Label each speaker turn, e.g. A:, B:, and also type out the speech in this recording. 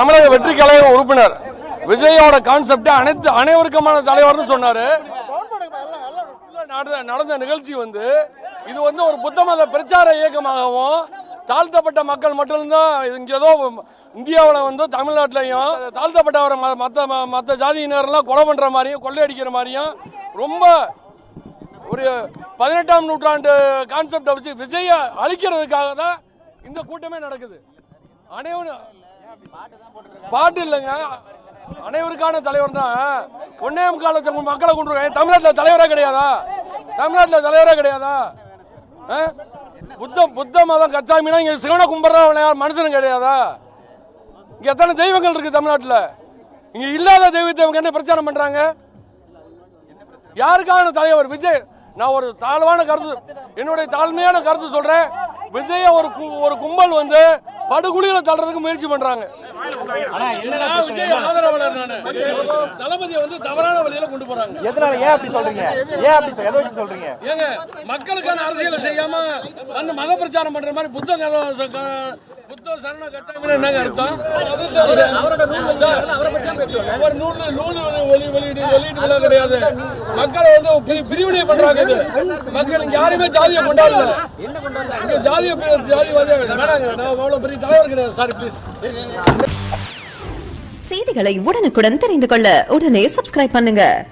A: தமிழக வெற்றி கழக உறுப்பினர். விஜயோட கான்செப்ட் அனைத்து அனைவருக்குமான தலைவர்னு சொன்னாரு. நடந்த நடந்த நிகழ்ச்சி வந்து இது வந்து ஒரு புத்த மத பிரச்சார இயக்கமாகவும் தாழ்த்தப்பட்ட மக்கள் மட்டும்தான் இங்க ஏதோ இந்தியாவில் வந்து தமிழ்நாட்டிலையும் தாழ்த்தப்பட்டவரை ம- மற்ற ம- ஜாதியினரெல்லாம் கொலை பண்ற மாதிரியும் கொள்ளையடிக்கிற மாதிரியும் ரொம்ப ஒரு பதினெட்டாம் நூற்றாண்டு கான்செப்டை வச்சு விஜய அழிக்கிறதுக்காக தான் இந்த கூட்டமே நடக்குது. அனைவரும் பாட்டு இல்லைங்க அனைவருக்கான தலைவர் தான். ஒன்னே முக்கால் லட்சம் மக்களை கொண்டு தமிழ்நாட்டில் தலைவரே கிடையாதா? தமிழ்நாட்டில் தலைவரே கிடையாதா? ஆ? புத்த புத்த மதம் கச்சாமினா இங்க சிவனை கும்பிட்ற மனுஷனும் கிடையாதா? இங்க எத்தனை தெய்வங்கள் இருக்கு தமிழ்நாட்டில்? இங்க இல்லாத தெய்வத்தை இவங்க என்ன பிரச்சாரம் பண்றாங்க? யாருக்கான தலைவர்? விஜய் நான் ஒரு தாழ்வான கருத்து என்னுடைய தாழ்மையான கருத்து சொல்றேன். விஜய ஒரு கு- ஒரு கும்பல் வந்து படுகுழியில தள்ளுறதுக்கு முயற்சி பண்றாங்க. விஜய் ஆதரவாளர் நானு. தளபதியை வந்து தவறான வழியில கொண்டு போறாங்க.
B: எதனால ஏன் அப்படி சொல்றீங்க? ஏன் அப்படி சொ- எதை வச்சு சொல்றீங்க?
A: ஏங்க மக்களுக்கான அரசியலை செய்யாம அந்த மத பிரச்சாரம் பண்ற மாதிரி புத்த கதை ச- க- புத்த சரண கட்டாயம் என்னங்க அர்த்தம் அது தவிர அவரோட அவர் நூல் நூல் வெளி வெளியீடு வெளியீடு விழா கிடையாது. மக்களை வந்து பிரிவினை பண்றாங்க இது. மக்கள் இங்க யாருமே ஜாதியை கொண்டாடல. இங்க ஜாதிய பி- ஜாதிவாதி வேணாங்க. நான் அவ்வளவு பெரிய தலைவர் கிடையாது. சாரி ப்ளீஸ்
C: செய்திகளை உடனுக்குடன் தெரிந்து கொள்ள உடனே சப்ஸ்கிரைப் பண்ணுங்க.